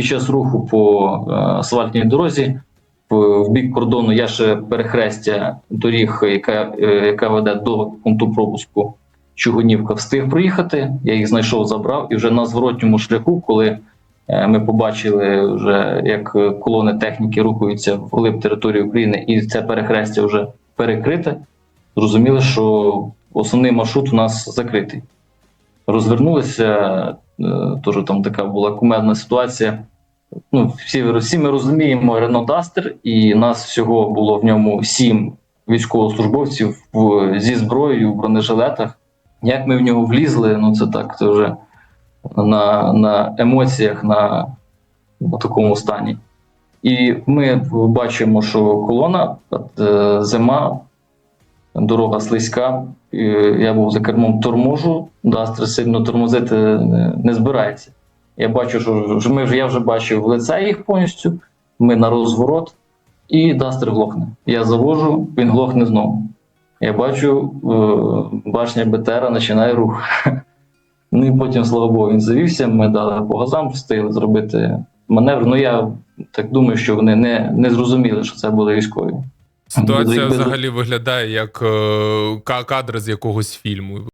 під час руху по е, асфальтній дорозі в, в бік кордону я ще перехрестя доріг, яка, е, яка веде до пункту пропуску Чугунівка, встиг проїхати. Я їх знайшов, забрав, і вже на зворотньому шляху, коли е, ми побачили, вже як колони техніки рухаються вглиб території України, і це перехрестя вже перекрите. Зрозуміли, що основний маршрут у нас закритий. Розвернулися, е, теж там така була кумедна ситуація. Ну, всі, всі ми розуміємо Renault Duster, і нас всього було в ньому сім військовослужбовців в, зі зброєю в бронежилетах. Як ми в нього влізли, ну це так, це вже на, на емоціях, на, на такому стані. І ми бачимо, що колона, е, зима, дорога слизька. Я був за кермом торможу, Дастер сильно тормозити не, збирається. Я бачу, що ми я вже бачив лице їх повністю. Ми на розворот, і Дастер глохне. Я завожу, він глохне знову. Я бачу, е, башня БТРа починає рух. Ну і потім, слава Богу, він завівся. Ми дали по газам, встигли зробити маневр. Ну я так думаю, що вони не, не зрозуміли, що це були військові. Ситуація взагалі виглядає як е, кадр з якогось фільму.